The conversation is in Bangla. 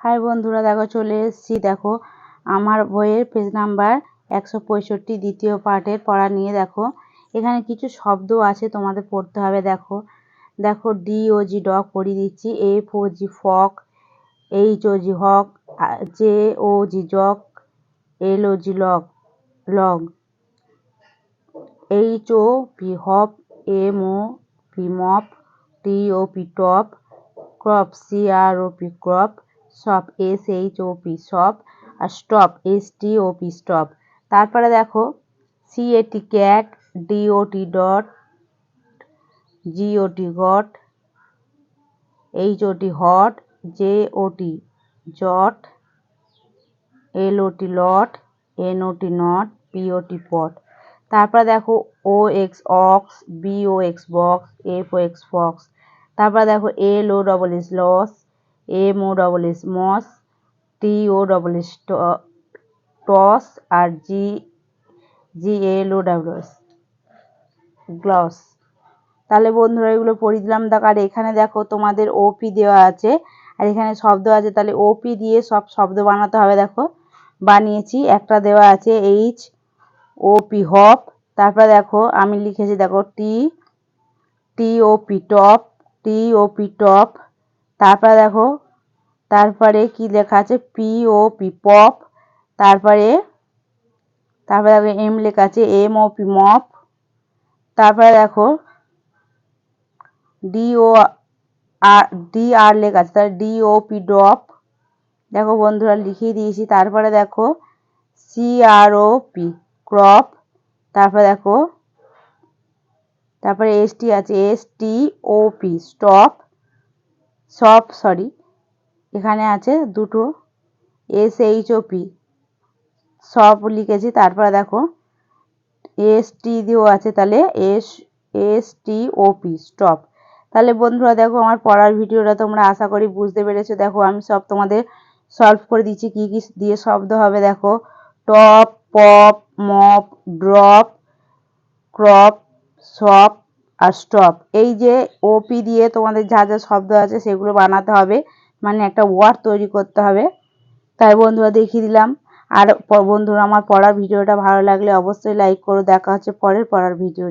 হাই বন্ধুরা, দেখো চলে এসেছি। দেখো, আমার বইয়ের পেজ নাম্বার একশো পঁয়ষট্টি, দ্বিতীয় পার্টের পড়া নিয়ে। দেখো, এখানে কিছু শব্দ আছে তোমাদের পড়তে হবে। দেখো দেখো ডি ও জি ডগ পড়িয়ে দিচ্ছি। F O G fog H O G hog J O G jog L O G log log. H O P hop M O P mop T O P top, crop C R O P crop. Shop S H O P shop আর stop S T O P stop তারপরে দেখো C T cat D O T dot G O T got H O T hot J O T jot L O T lot N O T not P O T pot তারপরে দেখো O X ox B O X box F O X fox তারপরে দেখো L O double S loss M O double S moss T O double S toss আর G G L O double S gloss তাহলে বন্ধুরা এগুলো পড়িয়ে দিলাম। দেখো, আর এখানে দেখো তোমাদের ওপি দেওয়া আছে। আর এখানে শব্দ আছে। তাহলে ওপি দিয়ে সব শব্দ বানাতে হবে। দেখো, বানিয়েছি। একটা দেওয়া আছে এইচ ওপি হপ তারপরে দেখো, আমি লিখেছি, দেখো T T O P top T O P top তারপরে দেখো, তারপরে কি লেখা আছে? পি ও পি পপ তারপরে তারপরে দেখো এম লেখা আছে এম ও পি মপ তারপরে দেখো ডি ও আর ডি আর লেখা আছে তাহলে ডি ও পি ডপ দেখো বন্ধুরা লিখিয়ে দিয়েছি, তারপরে দেখো C R O P crop তারপরে দেখো, তারপরে এস টি আছে S T O P stop সব সরি, এখানে আছে দুটো এস এইচ ও পি সব লিখেছি, তারপরে দেখো এস টি দিয়েও আছে, তাহলে S S T O P stop তাহলে বন্ধুরা, দেখো আমার পড়ার ভিডিওটা তোমরা আশা করি বুঝতে পেরেছ। দেখো, আমি সব তোমাদের সলভ করে দিচ্ছি, কী কী দিয়ে শব্দ হবে, দেখো top pop mop drop crop sop আর স্টপ এই যে ওপি দিয়ে তোমাদের যা যা শব্দ আছে সেগুলো বানাতে হবে। মানে একটা ওয়ার্ড তৈরি করতে হবে। তাই বন্ধুরা দেখিয়ে দিলাম। আর বন্ধুরা আমার পড়ার ভিডিওটা ভালো লাগলে অবশ্যই লাইক করো। দেখা হচ্ছে পরের পড়ার ভিডিও